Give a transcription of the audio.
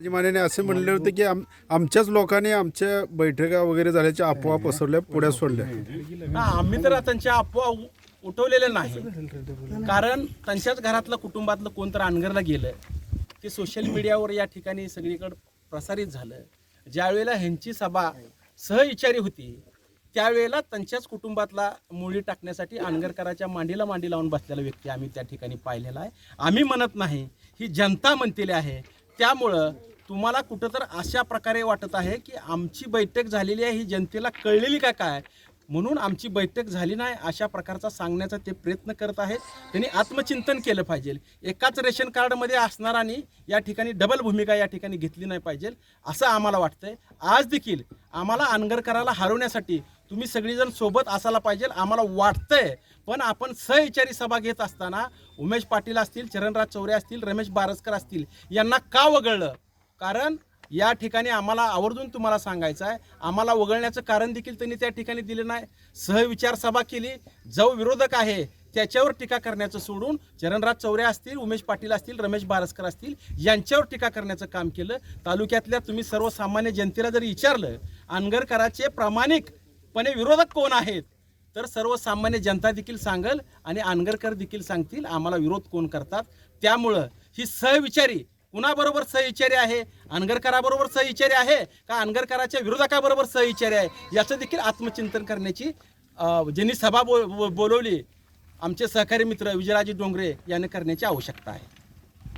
मानेने असे म्हणले होते की आम आमच्याच लोकांनी आमच्या बैठका वगैरे झाल्याच्या अफवा पसरल्या पुढ्यात सोडल्या. आम्ही तर त्यांच्या अफवा उठवलेल्या नाही. कारण त्यांच्याच घरातलं कुटुंबातलं कोणतं अनगरला गेलं ते सोशल मीडियावर या ठिकाणी सगळीकडे प्रसारित झालं. ज्यावेळेला ह्यांची सभा सहविचारी होती त्यावेळेला त्यांच्याच कुटुंबातला मुळी टाकण्यासाठी अनगरकराच्या मांडीला मांडी लावून बसलेला व्यक्ती आम्ही त्या ठिकाणी पाहिलेला आहे. आम्ही म्हणत नाही ही जनता म्हणतेली आहे त्यामुळं तुम्हाला कुठं तर अशा प्रकारे वाटत आहे की आमची बैठक झालेली आहे ही जनतेला कळलेली का काय? म्हणून आमची बैठक झाली नाही अशा प्रकारचा सांगण्याचा ते प्रयत्न करत आहेत. त्यांनी आत्मचिंतन केलं पाहिजे. एकाच रेशन कार्डमध्ये असणारांनी या ठिकाणी डबल भूमिका या ठिकाणी घेतली नाही पाहिजे असं आम्हाला वाटतंय. आज देखील आम्हाला अनगरकराला हरवण्यासाठी तुम्ही सगळीजण सोबत असायला पाहिजे आम्हाला वाटतंय. पण आपण सहविचारी सभा घेत असताना उमेश पाटील असतील चरणराज चौरे असतील रमेश बारसकर असतील यांना का वगळलं? कारण या ठिकाणी आम्हाला आवर्जून तुम्हाला सांगायचं आहे आम्हाला वगळण्याचं कारण देखील त्यांनी त्या ठिकाणी दिलं नाही. सहविचार सभा केली जो विरोधक आहे त्याच्यावर टीका करण्याचं सोडून चरणराज चौरे असतील उमेश पाटील असतील रमेश बारसकर असतील यांच्यावर टीका करण्याचं काम केलं. तालुक्यातल्या तुम्ही सर्वसामान्य जनतेला जर विचारलं अनगरकराचे प्रामाणिकपणे विरोधक कोण आहेत? तर सर्वसामान्य जनता देखील सांगल आणि आनगरकर देखील सांगतील आम्हाला विरोध कोण करतात? त्यामुळं ही सहविचारी कुणाबरोबर सहविचारी आहे? अनगरकराबरोबर सहविचारी आहे का अनगरकराच्या विरोधकाबरोबर सहविचारी आहे? याचं देखील आत्मचिंतन करण्याची ज्यांनी सभा बो बो- बोलवली आमचे सहकारी मित्र विजयराजे डोंगरे यांनी करण्याची आवश्यकता आहे.